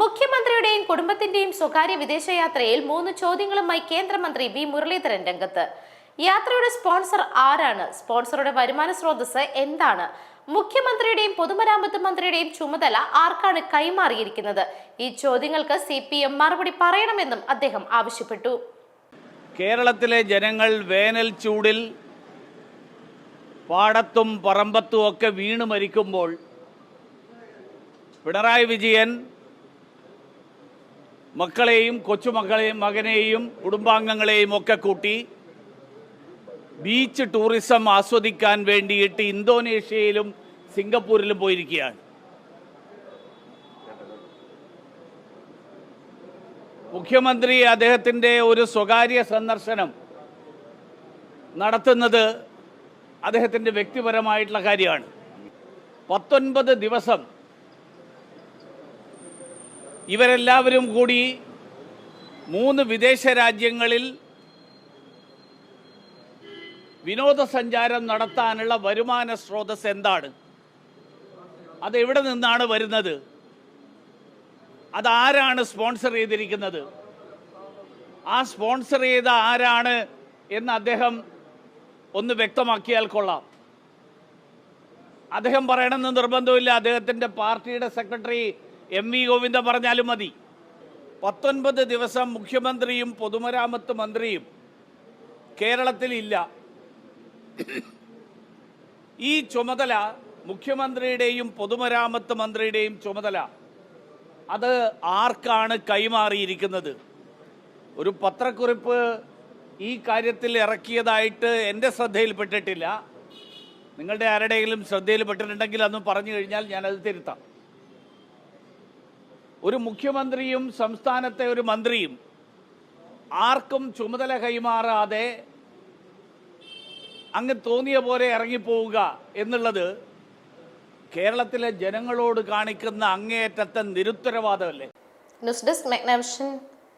മുഖ്യമന്ത്രിയുടെയും കുടുംബത്തിന്റെയും സ്വകാര്യ വിദേശയാത്രയിൽ മൂന്ന് ചോദ്യങ്ങളുമായി കേന്ദ്രമന്ത്രി വി മുരളീധരൻ രംഗത്ത്. യാത്രയുടെ സ്പോൺസർ ആരാണ്? സ്പോൺസറുടെ വരുമാന സ്രോതസ് എന്താണ്? മുഖ്യമന്ത്രിയുടെയും പൊതുമരാമത്ത് മന്ത്രിയുടെയും ചുമതല ആർക്കാണ് കൈമാറിയിരിക്കുന്നത്? ഈ ചോദ്യങ്ങൾക്ക് സി പി എം മറുപടി പറയണമെന്നും അദ്ദേഹം ആവശ്യപ്പെട്ടു. കേരളത്തിലെ ജനങ്ങൾ വേനൽ ചൂടിൽ പാടത്തും പറമ്പത്തും ഒക്കെ വീണ് മരിക്കുമ്പോൾ പിണറായി വിജയൻ മക്കളെയും കൊച്ചുമക്കളെയും മകനെയും കുടുംബാംഗങ്ങളെയും ഒക്കെ കൂട്ടി ബീച്ച് ടൂറിസം ആസ്വദിക്കാൻ വേണ്ടിയിട്ട് ഇന്തോനേഷ്യയിലും സിംഗപ്പൂരിലും പോയിരിക്കുകയാണ്. മുഖ്യമന്ത്രി അദ്ദേഹത്തിന്റെ ഒരു സ്വകാര്യ സന്ദർശനം നടത്തുന്നത് അദ്ദേഹത്തിന്റെ വ്യക്തിപരമായിട്ടുള്ള കാര്യമാണ്. പത്തൊൻപത് ദിവസം ഇവരെല്ലാവരും കൂടി മൂന്ന് വിദേശ രാജ്യങ്ങളിൽ വിനോദസഞ്ചാരം നടത്താനുള്ള വരുമാന സ്രോതസ് എന്താണ്? അത് എവിടെ നിന്നാണ് വരുന്നത്? അതാരാണ് സ്പോൺസർ ചെയ്തിരിക്കുന്നത്? ആ സ്പോൺസർ ചെയ്ത ആരാണ് എന്ന് അദ്ദേഹം ഒന്ന് വ്യക്തമാക്കിയാൽ കൊള്ളാം. അദ്ദേഹം പറയണമെന്ന് നിർബന്ധമില്ല. അദ്ദേഹത്തിന്റെ പാർട്ടിയുടെ സെക്രട്ടറി എം വി ഗോവിന്ദ പറഞ്ഞാലും മതി. പത്തൊൻപത് ദിവസം മുഖ്യമന്ത്രിയും പൊതുമരാമത്ത് മന്ത്രിയും കേരളത്തിലില്ല ഈ ചുമതല മുഖ്യമന്ത്രിയുടെയും പൊതുമരാമത്ത് മന്ത്രിയുടെയും ചുമതല. അത് ആർക്കാണ് കൈമാറിയിരിക്കുന്നത്? ഒരു പത്രക്കുറിപ്പ് ഈ കാര്യത്തിൽ ഇറക്കിയതായിട്ട് എന്റെ ശ്രദ്ധയിൽപ്പെട്ടിട്ടില്ല. നിങ്ങളുടെ ആരുടെയെങ്കിലും ശ്രദ്ധയിൽപ്പെട്ടിട്ടുണ്ടെങ്കിൽ അന്ന് പറഞ്ഞു കഴിഞ്ഞാൽ ഞാനത് തിരുത്താം. ഒരു മുഖ്യമന്ത്രിയും സംസ്ഥാനത്തെ ഒരു മന്ത്രിയും ആർക്കും ചുമതല കൈമാറാതെ അങ്ങ് തോന്നിയ പോലെ ഇറങ്ങിപ്പോവുക എന്നുള്ളത് കേരളത്തിലെ ജനങ്ങളോട് കാണിക്കുന്ന അങ്ങേയറ്റത്തെ നിരുത്തരവാദമല്ലേ? News desk മെഗ്നാവിഷൻ